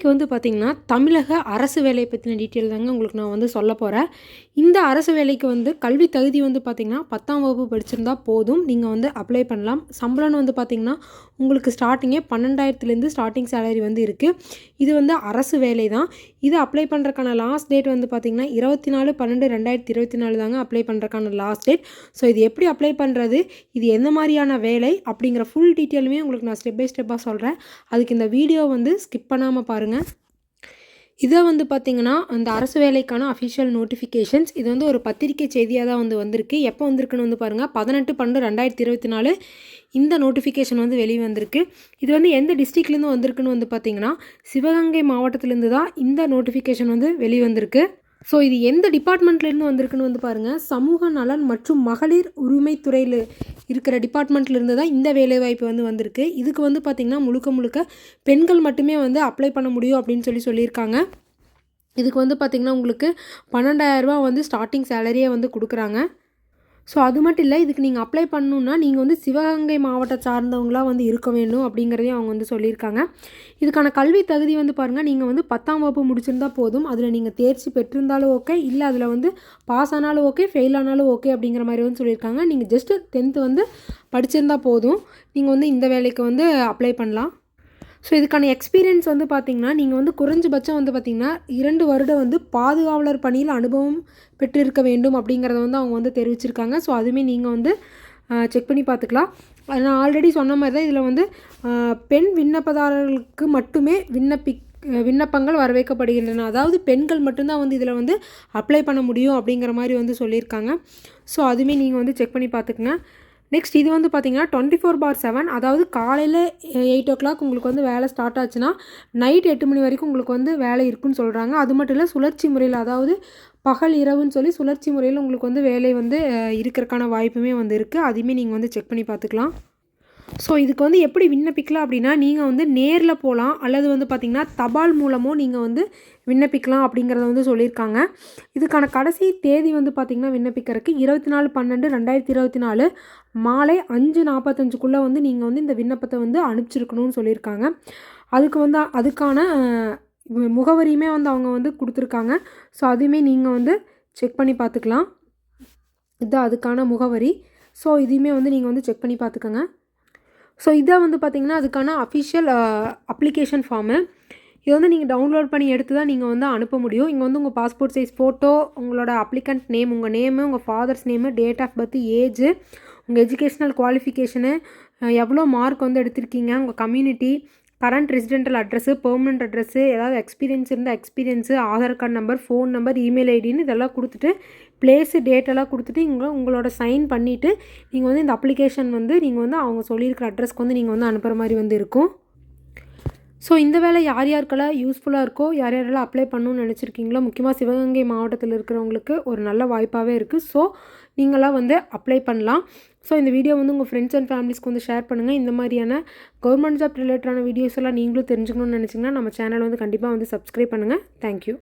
இன்றைக்கி வந்து பார்த்திங்கன்னா தமிழக அரசு வேலையை பற்றின டீட்டெயில் தாங்க உங்களுக்கு நான் வந்து சொல்ல போகிறேன் இந்த அரசு வேலைக்கு வந்து கல்வி தகுதி வந்து பார்த்திங்கன்னா பத்தாம் வகுப்பு படிச்சிருந்தா போதும். நீங்கள் வந்து அப்ளை பண்ணலாம். சம்பளம்னு வந்து பார்த்திங்கன்னா உங்களுக்கு ஸ்டார்டிங்கே பன்னெண்டாயிரத்துலேருந்து ஸ்டார்டிங் சேலரி வந்து இருக்குது இது வந்து அரசு வேலை தான். இது அப்ளை பண்ணுறக்கான லாஸ்ட் டேட் வந்து பார்த்திங்கன்னா இருபத்தி நாலு பன்னெண்டு ரெண்டாயிரத்தி இருபத்தி நாலு தாங்க அப்ளை பண்ணுறக்கான லாஸ்ட் டேட் ஸோ இது எப்படி அப்ளை பண்ணுறது இது எந்த மாதிரியான வேலை? அப்படிங்கிற ஃபுல் டீட்டெயிலுமே உங்களுக்கு நான் ஸ்டெப் பை ஸ்டெப்பாக சொல்கிறேன் அதுக்கு இந்த வீடியோ வந்து ஸ்கிப் பண்ணாமல் பாருங்கள் இதை வந்து பார்த்திங்கன்னா அந்த அரசு வேலைக்கான அஃபிஷியல் நோட்டிஃபிகேஷன்ஸ் இது வந்து ஒரு பத்திரிக்கை செய்தியாக தான் வந்து வந்திருக்கு. எப்போ வந்திருக்குன்னு வந்து பாருங்கள் பதினெட்டு பன்னெண்டு ரெண்டாயிரத்தி இருபத்தி நாலு இந்த நோட்டிஃபிகேஷன் வந்து வெளியே வந்திருக்கு இது வந்து எந்த டிஸ்ட்ரிக்ட்லேருந்து வந்திருக்குன்னு வந்து பார்த்திங்கன்னா சிவகங்கை மாவட்டத்திலேருந்து தான் இந்த நோட்டிஃபிகேஷன் வந்து வெளியே வந்திருக்கு ஸோ இது எந்த டிபார்ட்மெண்ட்லேருந்து வந்திருக்குன்னு வந்து பாருங்கள் சமூக நலன் மற்றும் மகளிர் உரிமைத்துறையில் இருக்கிற டிபார்ட்மெண்ட்லேருந்து தான் இந்த வேலைவாய்ப்பு வந்து வந்திருக்கு. இதுக்கு வந்து பார்த்திங்கன்னா முழுக்க முழுக்க பெண்கள் மட்டுமே வந்து அப்ளை பண்ண முடியும் அப்படின்னு சொல்லி சொல்லியிருக்காங்க. இதுக்கு வந்து பார்த்திங்கன்னா உங்களுக்கு பன்னெண்டாயிரரூபா வந்து ஸ்டார்டிங் சேலரியே வந்து கொடுக்குறாங்க. ஸோ அது மட்டும் இல்லை இதுக்கு நீங்கள் அப்ளை பண்ணணுன்னா நீங்கள் வந்து சிவகங்கை மாவட்ட சார்ந்தவங்களாக வந்து இருக்க வேண்டும் அப்படிங்கிறதையும் அவங்க வந்து சொல்லியிருக்காங்க. இதுக்கான கல்வி தகுதி வந்து பாருங்கள் நீங்கள் வந்து பத்தாம் வகுப்பு முடிச்சிருந்தா போதும். அதில் நீங்கள் தேர்ச்சி பெற்றிருந்தாலும் ஓகே இல்லை அதில் வந்து பாஸ் ஆனாலும் ஓகே ஃபெயில் ஆனாலும் ஓகே அப்படிங்கிற மாதிரி வந்து சொல்லியிருக்காங்க. நீங்கள் ஜஸ்ட்டு டென்த்து வந்து படிச்சிருந்தால் போதும். நீங்கள் வந்து இந்த வேலைக்கு வந்து அப்ளை பண்ணலாம். ஸோ இதுக்கான எக்ஸ்பீரியன்ஸ் வந்து பார்த்திங்கன்னா நீங்கள் வந்து குறைஞ்சபட்சம் வந்து பார்த்திங்கன்னா இரண்டு வருடம் வந்து பாதுகாவலர் பணியில் அனுபவம் பெற்றிருக்க வேண்டும் அப்படிங்கிறத வந்து அவங்க வந்து தெரிவிச்சிருக்காங்க. ஸோ அதுவுமே நீங்கள் வந்து செக் பண்ணி பார்த்துக்கலாம் நான் ஆல்ரெடி சொன்ன மாதிரி தான் இதில் வந்து பெண் விண்ணப்பதாரர்களுக்கு மட்டுமே விண்ணப்பி விண்ணப்பங்கள் வரவேற்கப்படுகின்றன. அதாவது பெண்கள் மட்டும்தான் வந்து இதில் வந்து அப்ளை பண்ண முடியும் அப்படிங்கிற மாதிரி வந்து சொல்லியிருக்காங்க. ஸோ அதுவுமே நீங்கள் வந்து செக் பண்ணி பார்த்துக்குங்க நெக்ஸ்ட் இது வந்து பார்த்திங்கன்னா டுவெண்ட்டி ஃபோர் பார் செவன் அதாவது காலையில் எயிட் ஓ கிளாக் உங்களுக்கு வந்து வேலை ஸ்டார்ட் ஆச்சுன்னா நைட் எட்டு மணி வரைக்கும் உங்களுக்கு வந்து வேலை இருக்குன்னு சொல்கிறாங்க அது மட்டும் இல்லை சுழற்சி முறையில் அதாவது பகல் இரவுன்னு சொல்லி சுழற்சி முறையில் உங்களுக்கு வந்து வேலை வந்து இருக்கிறக்கான வாய்ப்புமே வந்து இருக்குது அதையுமே நீங்கள் வந்து செக் பண்ணி பார்த்துக்கலாம். ஸோ இதுக்கு வந்து எப்படி விண்ணப்பிக்கலாம் அப்படின்னா நீங்கள் வந்து நேரில் போகலாம் அல்லது வந்து பார்த்திங்கன்னா தபால் மூலமோ நீங்கள் வந்து விண்ணப்பிக்கலாம் அப்படிங்கிறத வந்து சொல்லியிருக்காங்க. இதுக்கான கடைசி தேதி வந்து பார்த்திங்கன்னா விண்ணப்பிக்கிறதுக்கு இருபத்தி நாலு பன்னெண்டு ரெண்டாயிரத்தி இருபத்தி நாலு மாலை அஞ்சு நாற்பத்தஞ்சுக்குள்ளே வந்து நீங்கள் வந்து இந்த விண்ணப்பத்தை வந்து அனுப்பிச்சிருக்கணும்னு சொல்லியிருக்காங்க. அதுக்கு வந்து அதுக்கான முகவரியுமே வந்து அவங்க வந்து கொடுத்துருக்காங்க. ஸோ அதுவுமே நீங்கள் வந்து செக் பண்ணி பார்த்துக்கலாம் இது அதுக்கான முகவரி. ஸோ இதையுமே வந்து நீங்கள் வந்து செக் பண்ணி பார்த்துக்கோங்க ஸோ இதை வந்து பார்த்திங்கன்னா அதுக்கான அஃபிஷியல் அப்ளிகேஷன் ஃபார்மு இது வந்து நீங்கள் டவுன்லோட் பண்ணி எடுத்து தான் நீங்கள் வந்து அனுப்ப முடியும். இங்கே வந்து உங்கள் பாஸ்போர்ட் சைஸ் ஃபோட்டோ உங்களோட அப்ளிகண்ட் நேம் உங்கள் நேமு உங்கள் father's name date of birth age உங்கள் எஜுகேஷ்னல் குவாலிஃபிகேஷனு எவ்வளோ மார்க் வந்து எடுத்திருக்கீங்க உங்கள் community current residential address permanent address ஏதாவது எக்ஸ்பீரியன்ஸ் இருந்தால் experience Aadhaar card number phone number email ஐடின்னு இதெல்லாம் கொடுத்துட்டு பிளேஸு டேட்டெல்லாம் கொடுத்துட்டு இங்கே உங்களோட சைன் பண்ணிவிட்டு நீங்கள் வந்து இந்த அப்ளிகேஷன் வந்து நீங்கள் வந்து அவங்க சொல்லியிருக்கிற அட்ரஸ்க்கு வந்து நீங்கள் வந்து அனுப்புகிற மாதிரி வந்து இருக்கும். ஸோ இந்த வேலை யார் யாருக்கெல்லாம் யூஸ்ஃபுல்லாக இருக்கோ யார் யாரெல்லாம் அப்ளை பண்ணணும்னு நினச்சிருக்கீங்களோ முக்கியமாக சிவகங்கை மாவட்டத்தில் இருக்கிறவங்களுக்கு ஒரு நல்ல வாய்ப்பாகவே இருக்குது ஸோ நீங்களாம் வந்து அப்ளை பண்ணலாம். ஸோ இந்த வீடியோ வந்து உங்கள் ஃப்ரெண்ட்ஸ் அண்ட் ஃபேமிலிஸ்க்கு வந்து ஷேர் பண்ணுங்கள் இந்த மாதிரியான கவர்மெண்ட் ஜாப் ரிலேட்டடான வீடியோஸ் எல்லாம் நீங்களும் தெரிஞ்சுக்கணும்னு நினச்சிங்கன்னா நம்ம சேனல் வந்து கண்டிப்பாக வந்து சப்ஸ்கிரைப் பண்ணுங்கள் தேங்க்யூ